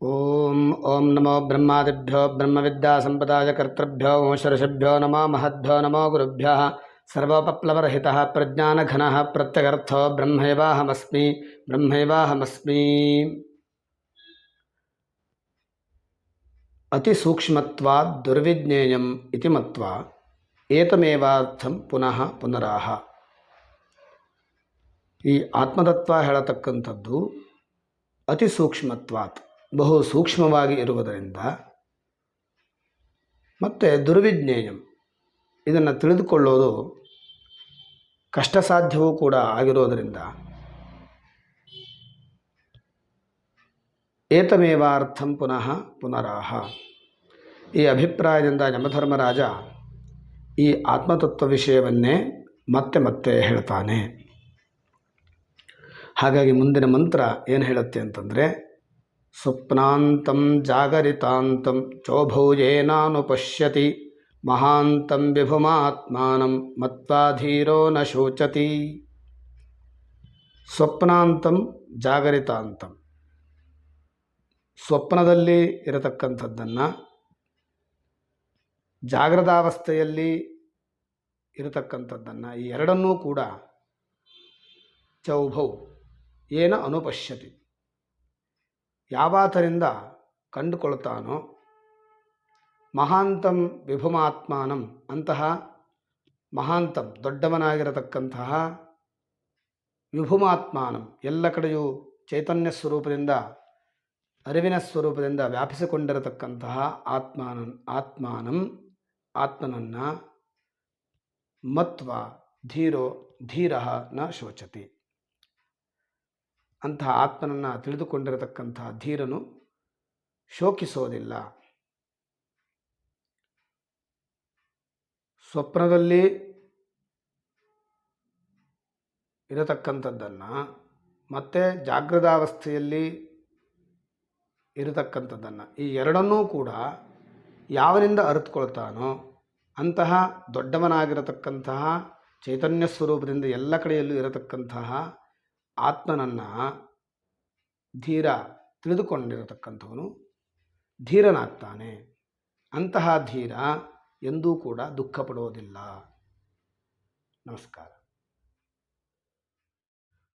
ॐ ॐ नमो ब्रह्मादिभ्यो ब्रह्मविद्यासम्पदाय कर्तृभ्यो वंशऋषिभ्यो नमो महद्भ्यो नमो गुरुभ्यः सर्वोपप्लवरहितः प्रज्ञानघनः प्रत्यगर्थो ब्रह्मैवाहमस्मि ब्रह्मैवाहमस्मि अतिसूक्ष्मत्वात् दुर्विज्ञेयम् इति मत्वा ಏತಮೇವಾರ್ಥಂ ಪುನಃ ಪುನರಾಹ ಈ ಆತ್ಮತತ್ವ ಹೇಳತಕ್ಕಂಥದ್ದು ಅತಿ ಸೂಕ್ಷ್ಮತ್ವಾತ್ ಬಹು ಸೂಕ್ಷ್ಮವಾಗಿ ಇರುವುದರಿಂದ. ಮತ್ತು ದುರ್ವಿಜ್ಞೇಯಂ. ಇದನ್ನು ತಿಳಿದುಕೊಳ್ಳೋದು ಕಷ್ಟ ಸಾಧ್ಯವೂ ಕೂಡ ಆಗಿರೋದರಿಂದ. ಏತಮೇವಾರ್ಥಂ ಪುನಃ ಪುನರಾಹ. ಈ ಅಭಿಪ್ರಾಯದಿಂದ ಯಮಧರ್ಮರಾಜ ಈ ಆತ್ಮತತ್ವ ವಿಷಯವನ್ನೇ ಮತ್ತೆ ಮತ್ತೆ ಹೇಳ್ತಾನೆ. ಹಾಗಾಗಿ ಮುಂದಿನ ಮಂತ್ರ ಏನು ಹೇಳುತ್ತೆ ಅಂತಂದರೆ ಸ್ವಪ್ನಾಂತಂ ಜಾಗರಿತಾಂತಂ ಚೋಭೌಯೇನಾನು ಪಶ್ಯತಿ ಮಹಾಂತಂ ವಿಭುಮಾತ್ಮಾನಂ ಮತ್ವಾಧೀರೋ ನ ಶೋಚತಿ ಸ್ವಪ್ನಾಂತಂ ಜಾಗರಿತಾಂತಂ ಸ್ವಪ್ನದಲ್ಲಿ ಇರತಕ್ಕಂಥದ್ದನ್ನು ಜಾಗೃತಾವಸ್ಥೆಯಲ್ಲಿ ಇರತಕ್ಕಂಥದ್ದನ್ನು ಈ ಎರಡನ್ನೂ ಕೂಡ ಚೌಭೌ, ಏನ ಅನುಪಶ್ಯತಿ. ಯಾವಾತರಿಂದ ಕಂಡುಕೊಳ್ತಾನೋ ಮಹಾಂತಂ ವಿಭುಮಾತ್ಮಾನಂ ಅಂತಹ ಮಹಾಂತಂ ದೊಡ್ಡವನಾಗಿರತಕ್ಕಂತಹ ವಿಭುಮಾತ್ಮಾನಂ ಎಲ್ಲ ಕಡೆಯೂ ಚೈತನ್ಯ ಸ್ವರೂಪದಿಂದ, ಅರಿವಿನ ಸ್ವರೂಪದಿಂದ ವ್ಯಾಪಿಸಿಕೊಂಡಿರತಕ್ಕಂತಹ ಆತ್ಮಾನ ಆತ್ಮಾನಂ, ಆತ್ಮನನ್ನು ಮತ್ವ ಧೀರೋ ಧೀರ ನ ಶೋಚತಿ. ಅಂತಹ ಆತ್ಮನನ್ನು ತಿಳಿದುಕೊಂಡಿರತಕ್ಕಂತಹ ಧೀರನು ಶೋಕಿಸೋದಿಲ್ಲ. ಸ್ವಪ್ನದಲ್ಲಿ ಇರತಕ್ಕಂಥದ್ದನ್ನು ಮತ್ತೆ ಜಾಗೃತಾವಸ್ಥೆಯಲ್ಲಿ ಇರತಕ್ಕಂಥದ್ದನ್ನು ಈ ಎರಡನ್ನೂ ಕೂಡ ಯಾವನಿಂದ ಅರಿತುಕೊಳ್ತಾನೋ ಅಂತಹ ದೊಡ್ಡವನಾಗಿರತಕ್ಕಂತಹ ಚೈತನ್ಯ ಸ್ವರೂಪದಿಂದ ಎಲ್ಲ ಕಡೆಯಲ್ಲೂ ಇರತಕ್ಕಂತಹ ಆತ್ಮನನ್ನು ಧೀರ ತಿಳಿದುಕೊಂಡಿರತಕ್ಕಂಥವನು ಧೀರನಾಗ್ತಾನೆ. ಅಂತಹ ಧೀರ ಎಂದೂ ಕೂಡ ದುಃಖ ಪಡೋದಿಲ್ಲ ನಮಸ್ಕಾರ.